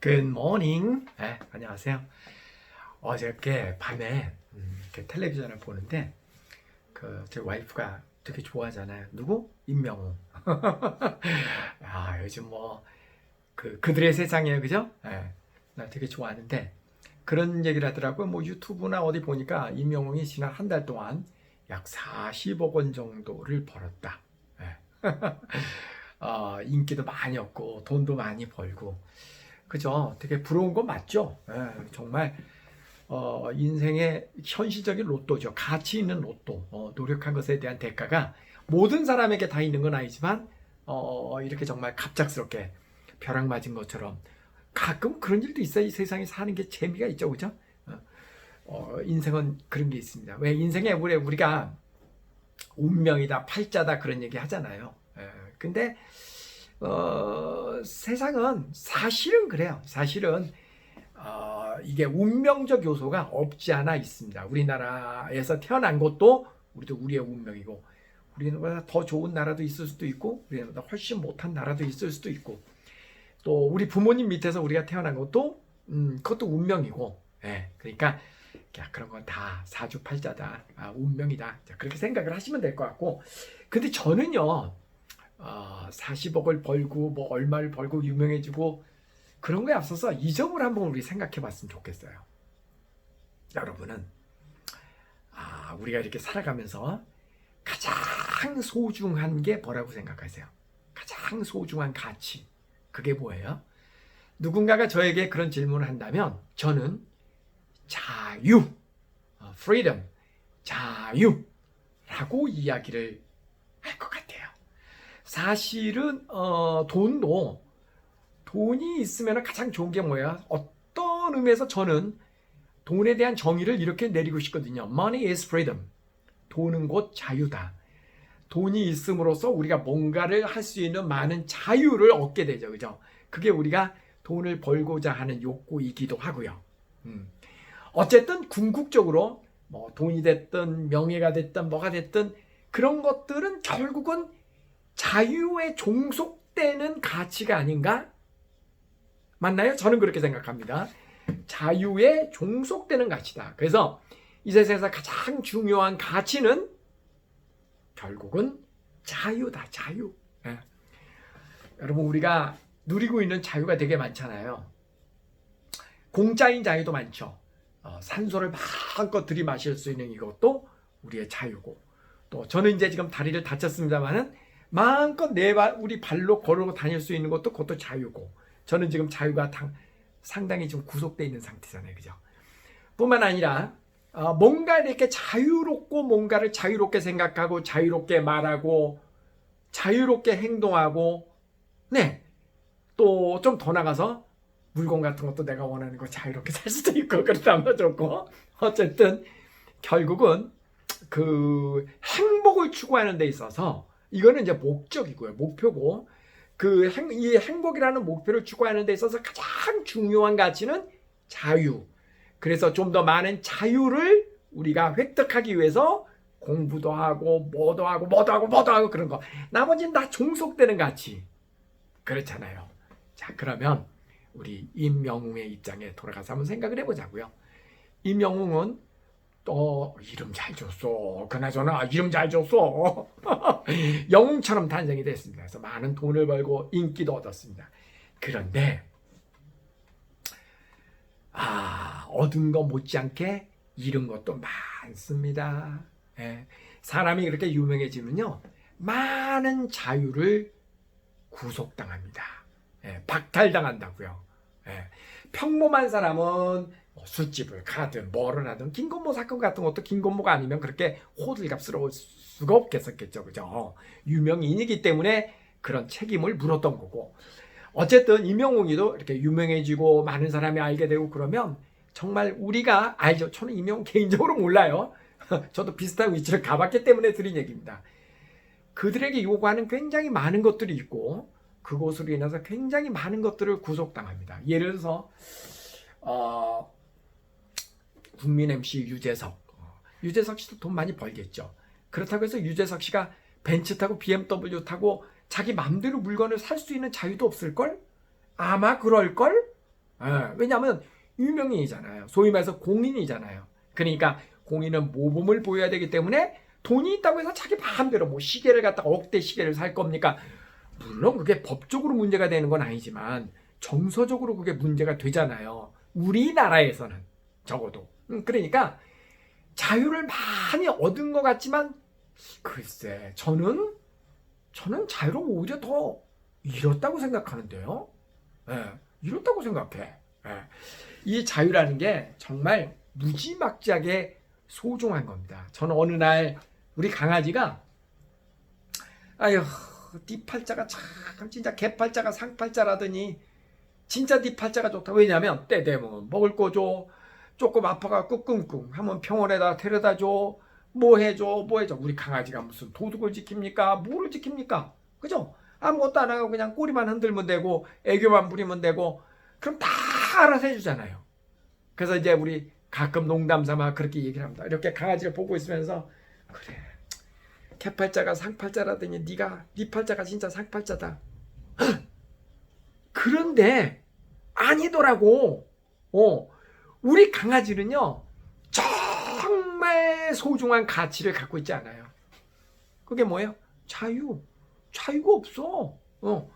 Good morning. 네, 안녕하세요. 어저께 밤에 음, 이렇게 텔레비전을 보는데 그 제 와이프가 되게 좋아하잖아요. 누구? 임명웅. 아 요즘 뭐 그 그들의 세상이에요, 그죠? 네, 나 되게 좋아하는데 그런 얘기를 하더라고요. 뭐 유튜브나 어디 보니까 임명웅이 지난 한 달 동안 약 40억 원 정도를 벌었다. 네. 어, 인기도 많이 얻고 돈도 많이 벌고 그죠? 되게 부러운 거 맞죠? 예, 정말 어, 인생의 현실적인 로또죠. 가치 있는 로또. 어, 노력한 것에 대한 대가가 모든 사람에게 다 있는 건 아니지만 어, 이렇게 정말 갑작스럽게 벼락 맞은 것처럼 가끔 그런 일도 있어요. 이 세상에 사는 게 재미가 있죠, 그죠? 어, 어, 인생은 그런 게 있습니다. 왜 인생에 우리 우리가 운명이다, 팔자다 그런 얘기 하잖아요. 예, 근데 어, 세상은 사실은 그래요. 사실은 어, 이게 운명적 요소가 없지 않아 있습니다. 우리나라에서 태어난 것도 우리도 우리의 운명이고 우리보다 더 좋은 나라도 있을 수도 있고 우리보다 훨씬 못한 나라도 있을 수도 있고 또 우리 부모님 밑에서 우리가 태어난 것도 음, 그것도 운명이고 예, 그러니까 야, 그런 건 다 사주팔자다 아, 운명이다 자, 그렇게 생각을 하시면 될 것 같고 근데 저는요 어, 40억을 벌고 뭐 얼마를 벌고 유명해지고 그런 거에 앞서서 이 점을 한번 우리 생각해 봤으면 좋겠어요. 여러분은 아, 우리가 이렇게 살아가면서 가장 소중한 게 뭐라고 생각하세요? 가장 소중한 가치. 그게 뭐예요? 누군가가 저에게 그런 질문을 한다면 저는 자유, 어, freedom, 자유라고 이야기를. 사실은 어, 돈도 돈이 있으면 가장 좋은 게 뭐야? 어떤 의미에서 저는 돈에 대한 정의를 이렇게 내리고 싶거든요. Money is freedom. 돈은 곧 자유다. 돈이 있음으로써 우리가 뭔가를 할 수 있는 많은 자유를 얻게 되죠. 그죠? 그게 우리가 돈을 벌고자 하는 욕구이기도 하고요. 음. 어쨌든 궁극적으로 뭐 돈이 됐든 명예가 됐든 뭐가 됐든 그런 것들은 결국은 자유에 종속되는 가치가 아닌가? 맞나요? 저는 그렇게 생각합니다. 자유에 종속되는 가치다. 그래서 이 세상에서 가장 중요한 가치는 결국은 자유다. 자유. 예. 여러분 우리가 누리고 있는 자유가 되게 많잖아요. 공짜인 자유도 많죠. 어, 산소를 마음껏 들이마실 수 있는 이것도 우리의 자유고 또 저는 이제 지금 다리를 다쳤습니다만은 마음껏 내 발, 우리 발로 걸어 다닐 수 있는 것도 그것도 자유고 저는 지금 자유가 당, 상당히 좀 구속되어 있는 상태잖아요. 그죠? 뿐만 아니라 어, 뭔가 이렇게 자유롭고 뭔가를 자유롭게 생각하고 자유롭게 말하고 자유롭게 행동하고 네. 또 좀 더 나가서 물건 같은 것도 내가 원하는 거 자유롭게 살 수도 있고 그렇다면 좋고 어쨌든 결국은 그 행복을 추구하는 데 있어서 이거는 이제 목적이고요. 목표고 그 행, 이 행복이라는 목표를 추구하는 데 있어서 가장 중요한 가치는 자유. 그래서 좀 더 많은 자유를 우리가 획득하기 위해서 공부도 하고 뭐도 하고 뭐도 하고 뭐도 하고 그런 거. 나머지는 다 종속되는 가치. 그렇잖아요. 자, 그러면 우리 임영웅의 입장에 돌아가서 한번 생각을 해보자고요. 임영웅은 또 이름 잘 줬어. 그나저나 이름 잘 줬어. 영웅처럼 탄생이 됐습니다. 그래서 많은 돈을 벌고 인기도 얻었습니다. 그런데 아 얻은 거 못지않게 잃은 것도 많습니다. 예, 사람이 그렇게 유명해지면요 많은 자유를 구속당합니다. 예, 박탈당한다고요. 예, 평범한 사람은 뭐 술집을 가든 뭐를 하든 김건모 사건 같은 것도 김건모가 아니면 그렇게 호들갑스러울 수가 없겠었겠죠. 그죠? 유명인이기 때문에 그런 책임을 물었던 거고. 어쨌든 임영웅이도 이렇게 유명해지고 많은 사람이 알게 되고 그러면 정말 우리가 알죠. 저는 임영웅 개인적으로 몰라요. 저도 비슷한 위치를 가봤기 때문에 드린 얘기입니다. 그들에게 요구하는 굉장히 많은 것들이 있고 그곳으로 인해서 굉장히 많은 것들을 구속당합니다. 예를 들어서 어, 국민 MC 유재석. 어, 유재석 씨도 돈 많이 벌겠죠. 그렇다고 해서 유재석 씨가 벤츠 타고 BMW 타고 자기 맘대로 물건을 살 수 있는 자유도 없을걸? 아마 그럴걸? 예, 왜냐하면 유명인이잖아요. 소위 말해서 공인이잖아요. 그러니까 공인은 모범을 보여야 되기 때문에 돈이 있다고 해서 자기 마음대로 뭐 시계를 갖다가 억대 시계를 살 겁니까? 물론 그게 법적으로 문제가 되는 건 아니지만 정서적으로 그게 문제가 되잖아요. 우리나라에서는 적어도. 음, 그러니까 자유를 많이 얻은 것 같지만 글쎄 저는 저는 자유를 오히려 더 잃었다고 생각하는데요. 예, 잃었다고 생각해. 예. 이 자유라는 게 정말 무지막지하게 소중한 겁니다. 저는 어느 날 우리 강아지가 아휴 네 팔자가 참 진짜 개팔자가 상팔자라더니 진짜 네 팔자가 좋다. 왜냐면 때 되면 먹을 거 줘. 조금 아파가 끙끙끙 하면 병원에다 데려다 줘. 뭐 해줘 뭐 해줘. 우리 강아지가 무슨 도둑을 지킵니까? 뭐를 지킵니까? 그죠? 아무것도 안 하고 그냥 꼬리만 흔들면 되고 애교만 부리면 되고 그럼 다 알아서 해주잖아요. 그래서 이제 우리 가끔 농담 삼아 그렇게 얘기를 합니다. 이렇게 강아지를 보고 있으면서 그래 개팔자가 상팔자라더니 네가 네 팔자가 진짜 상팔자다. 그런데 아니더라고. 어, 우리 강아지는요 정말 소중한 가치를 갖고 있지 않아요. 그게 뭐예요? 자유. 자유가 없어. 어,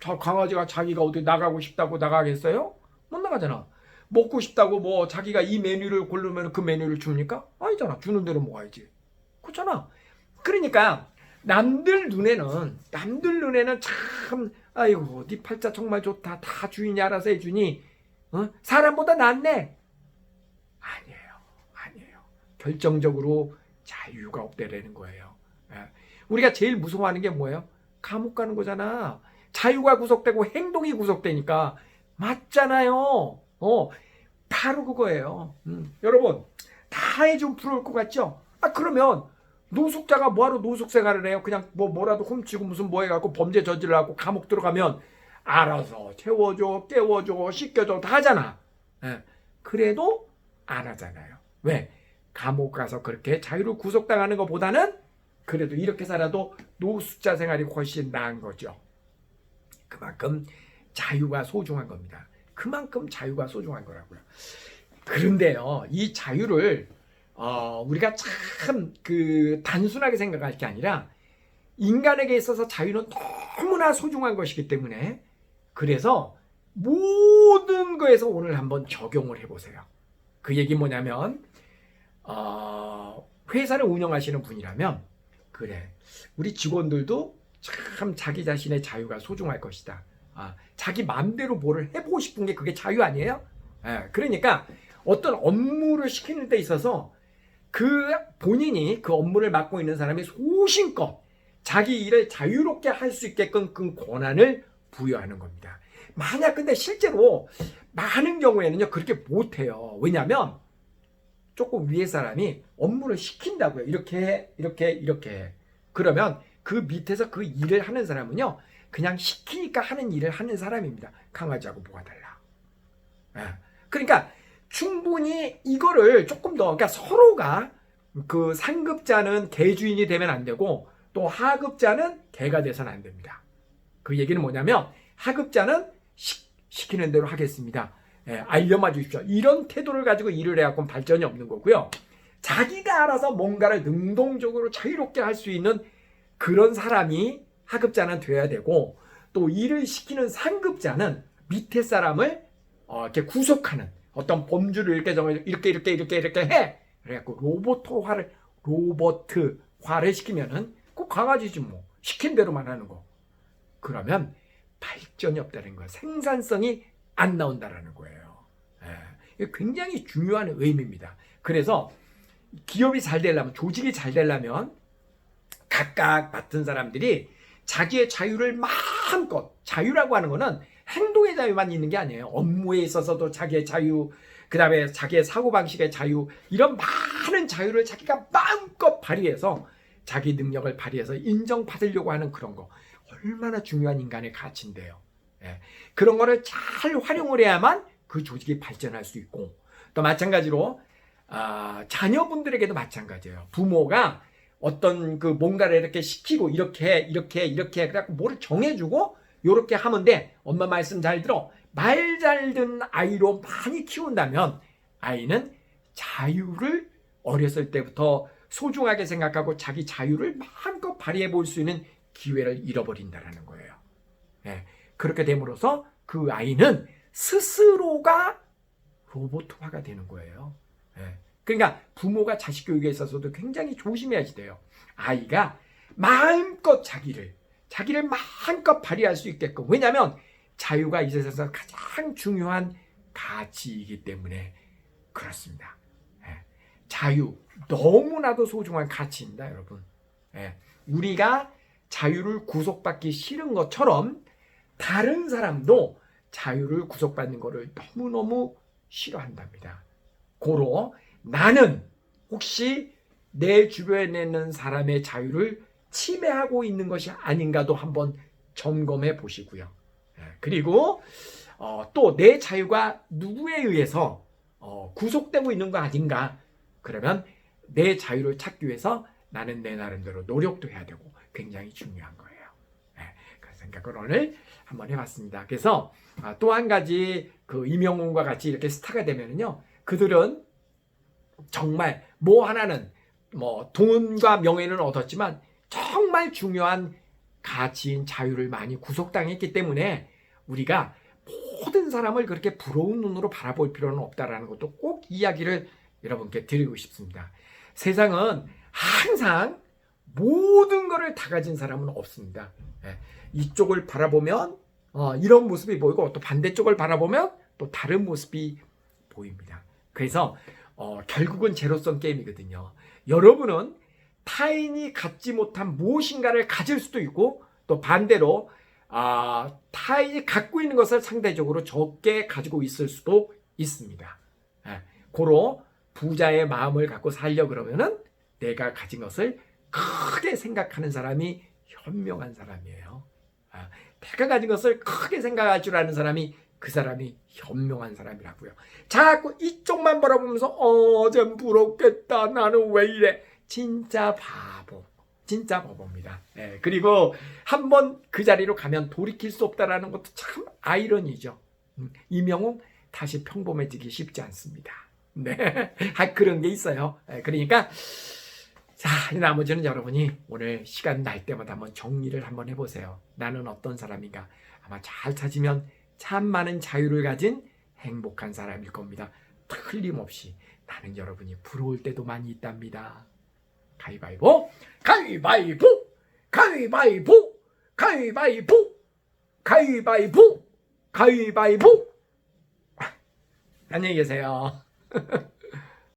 저 강아지가 자기가 어디 나가고 싶다고 나가겠어요? 못 나가잖아. 먹고 싶다고 뭐 자기가 이 메뉴를 고르면 그 메뉴를 줍니까? 아니잖아. 주는 대로 먹어야지. 그렇잖아. 그러니까 남들 눈에는 남들 눈에는 참 아이고 네 팔자 정말 좋다. 다 주인이 알아서 해주니 어? 사람보다 낫네. 아니에요. 아니에요. 결정적으로 자유가 없대라는 거예요. 예. 우리가 제일 무서워하는 게 뭐예요? 감옥 가는 거잖아. 자유가 구속되고 행동이 구속되니까 맞잖아요. 어, 바로 그거예요. 음, 여러분 다 해좀 부러울 것 같죠? 아 그러면 노숙자가 뭐하러 노숙 생활을 해요? 그냥 뭐 뭐라도 훔치고 무슨 뭐 해갖고 범죄 저질러갖고 감옥 들어가면 알아서 채워줘, 깨워줘, 씻겨줘 다 하잖아. 예. 그래도 안 하잖아요. 왜? 감옥 가서 그렇게 자유를 구속당하는 것보다는 그래도 이렇게 살아도 노숙자 생활이 훨씬 나은 거죠. 그만큼 자유가 소중한 겁니다. 그만큼 자유가 소중한 거라고요. 그런데요, 이 자유를 어, 우리가 참 그 단순하게 생각할 게 아니라 인간에게 있어서 자유는 너무나 소중한 것이기 때문에 그래서 모든 거에서 오늘 한번 적용을 해보세요. 그 얘기 뭐냐면 어, 회사를 운영하시는 분이라면 그래 우리 직원들도 참 자기 자신의 자유가 소중할 것이다. 아, 자기 마음대로 뭐를 해보고 싶은 게 그게 자유 아니에요? 예, 그러니까 어떤 업무를 시키는 데 있어서 그 본인이 그 업무를 맡고 있는 사람이 소신껏 자기 일을 자유롭게 할 수 있게끔 그 권한을 부여하는 겁니다. 만약 근데 실제로 많은 경우에는요 그렇게 못해요. 왜냐하면 조금 위에 사람이 업무를 시킨다고요. 이렇게 해, 이렇게 이렇게 해. 그러면 그 밑에서 그 일을 하는 사람은요 그냥 시키니까 하는 일을 하는 사람입니다. 강아지하고 뭐가 달라? 예. 그러니까 충분히 이거를 조금 더 그러니까 서로가 그 상급자는 개주인이 되면 안 되고 또 하급자는 개가 돼서는 안 됩니다. 그 얘기는 뭐냐면 하급자는 시, 시키는 대로 하겠습니다. 예, 알려마 주십시오. 이런 태도를 가지고 일을 해갖고 발전이 없는 거고요. 자기가 알아서 뭔가를 능동적으로 자유롭게 할 수 있는 그런 사람이 하급자는 돼야 되고 또 일을 시키는 상급자는 밑에 사람을 어, 이렇게 구속하는 어떤 범주를 이렇게 정해 이렇게 이렇게 이렇게 이렇게 해 그래갖고 로봇화를 로버트화를 시키면은 그 강아지지 뭐 시킨 대로만 하는 거 그러면 발전이 없다는 거야 생산성이 안 나온다라는 거예요. 예, 굉장히 중요한 의미입니다. 그래서 기업이 잘 되려면 조직이 잘 되려면 각각 맡은 사람들이 자기의 자유를 마음껏 자유라고 하는 거는 행동의 자유만 있는 게 아니에요. 업무에 있어서도 자기의 자유, 그 다음에 자기의 사고방식의 자유, 이런 많은 자유를 자기가 마음껏 발휘해서 자기 능력을 발휘해서 인정받으려고 하는 그런 거. 얼마나 중요한 인간의 가치인데요. 예. 그런 거를 잘 활용을 해야만 그 조직이 발전할 수 있고, 또 마찬가지로, 아, 자녀분들에게도 마찬가지예요. 부모가 어떤 그 뭔가를 이렇게 시키고, 이렇게, 이렇게, 이렇게, 그래갖고 뭐를 정해주고, 요렇게 하면 돼. 엄마 말씀 잘 들어. 말 잘 듣는 아이로 많이 키운다면 아이는 자유를 어렸을 때부터 소중하게 생각하고 자기 자유를 마음껏 발휘해 볼 수 있는 기회를 잃어버린다라는 거예요. 예, 그렇게 됨으로써 그 아이는 스스로가 로봇화가 되는 거예요. 예, 그러니까 부모가 자식 교육에 있어서도 굉장히 조심해야지 돼요. 아이가 마음껏 자기를 자기를 마음껏 발휘할 수 있게끔 왜냐하면 자유가 이 세상에서 가장 중요한 가치이기 때문에 그렇습니다. 예, 자유 너무나도 소중한 가치입니다, 여러분. 예, 우리가 자유를 구속받기 싫은 것처럼 다른 사람도 자유를 구속받는 것을 너무너무 싫어한답니다. 고로 나는 혹시 내 주변에 있는 사람의 자유를 침해하고 있는 것이 아닌가도 한번 점검해 보시고요. 예, 그리고 어, 또 내 자유가 누구에 의해서 어, 구속되고 있는 거 아닌가? 그러면 내 자유를 찾기 위해서 나는 내 나름대로 노력도 해야 되고 굉장히 중요한 거예요. 예, 그런 생각을 오늘 한번 해봤습니다. 그래서 아, 또한 가지 그 이명훈과 같이 이렇게 스타가 되면은요, 그들은 정말 뭐 하나는 뭐 돈과 명예는 얻었지만 정말 중요한 가치인 자유를 많이 구속당했기 때문에 우리가 모든 사람을 그렇게 부러운 눈으로 바라볼 필요는 없다라는 것도 꼭 이야기를 여러분께 드리고 싶습니다. 세상은 항상 모든 것을 다 가진 사람은 없습니다. 예, 이쪽을 바라보면 어, 이런 모습이 보이고 또 반대쪽을 바라보면 또 다른 모습이 보입니다. 그래서 어, 결국은 제로섬 게임이거든요. 여러분은 타인이 갖지 못한 무엇인가를 가질 수도 있고 또 반대로 아, 타인이 갖고 있는 것을 상대적으로 적게 가지고 있을 수도 있습니다. 예, 고로 부자의 마음을 갖고 살려 그러면은 내가 가진 것을 크게 생각하는 사람이 현명한 사람이에요. 아, 내가 가진 것을 크게 생각할 줄 아는 사람이 그 사람이 현명한 사람이라고요. 자꾸 이쪽만 바라보면서 어, 좀 부럽겠다. 나는 왜 이래? 진짜 바보. 진짜 바보입니다. 예, 그리고 한번 그 자리로 가면 돌이킬 수 없다라는 것도 참 아이러니죠. 음, 이명웅 다시 평범해지기 쉽지 않습니다. 네, 아, 그런 게 있어요. 예, 그러니까 자, 나머지는 여러분이 오늘 시간 날 때마다 한번 정리를 한번 해보세요. 나는 어떤 사람인가? 아마 잘 찾으면 참 많은 자유를 가진 행복한 사람일 겁니다. 틀림없이 나는 여러분이 부러울 때도 많이 있답니다. 가위바위보, 가위바위보, 가위바위보, 가위바위보, 가위바위보, 가위바위보. 안녕히 계세요.